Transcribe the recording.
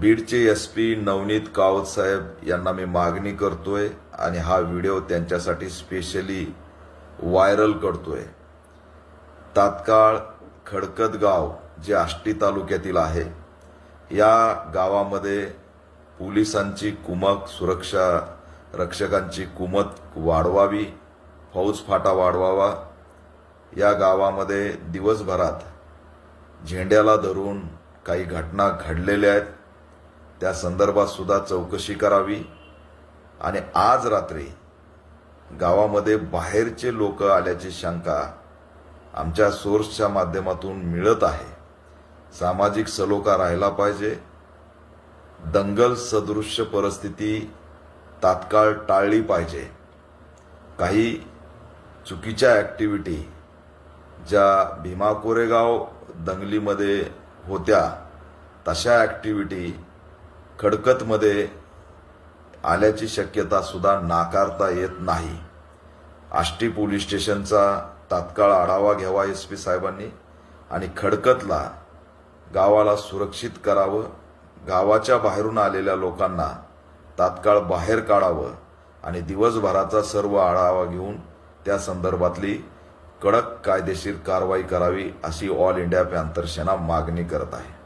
बीडचे S P Navneet Kawat साहेब यांना मी मागणी करतोय आणि हा व्हिडिओ त्यांच्यासाठी स्पेशली व्हायरल करतोय. तात्काळ खडकत गाव जे आष्टी तालुक्यातील आहे या गावामध्ये पोलिसांची कुमक सुरक्षा रक्षकांची कुमत वाढवावी फौज फाटा वाढवावा. या गावामध्ये दिवसभरात झेंड्याला धरून काही घटना घडलेल्या आहेत. त्या संदर्भात सुद्धा चौकशी करावी. आणि आज रात्री गावामध्ये बाहेरचे लोक आल्याची शंका आमच्या सोर्सच्या माध्यमातून मिळत आहे. सामाजिक सलोखा राहिला पाहिजे. दंगल सदृश्य परिस्थिती तात्काळ टाळली पाहिजे. काही चुकीच्या ॲक्टिव्हिटी ज्या भीमा कोरेगाव दंगलीमध्ये होत्या तशा ॲक्टिव्हिटी खडकतमध्ये आल्याची शक्यता सुद्धा नाकारता येत नाही. आष्टी पोलीस स्टेशनचा तात्काळ आढावा घ्यावा एस पी साहेबांनी आणि खडकतला गावाला सुरक्षित करावं गावाच्या बाहेरून आलेल्या लोकांना तात्काळ बाहेर काढावं आणि दिवसभराचा सर्व आढावा घेऊन त्या संदर्भातली कडक कायदेशीर कारवाई करावी अशी ऑल इंडिया पॅन्थर सेना मागणी करत आहे.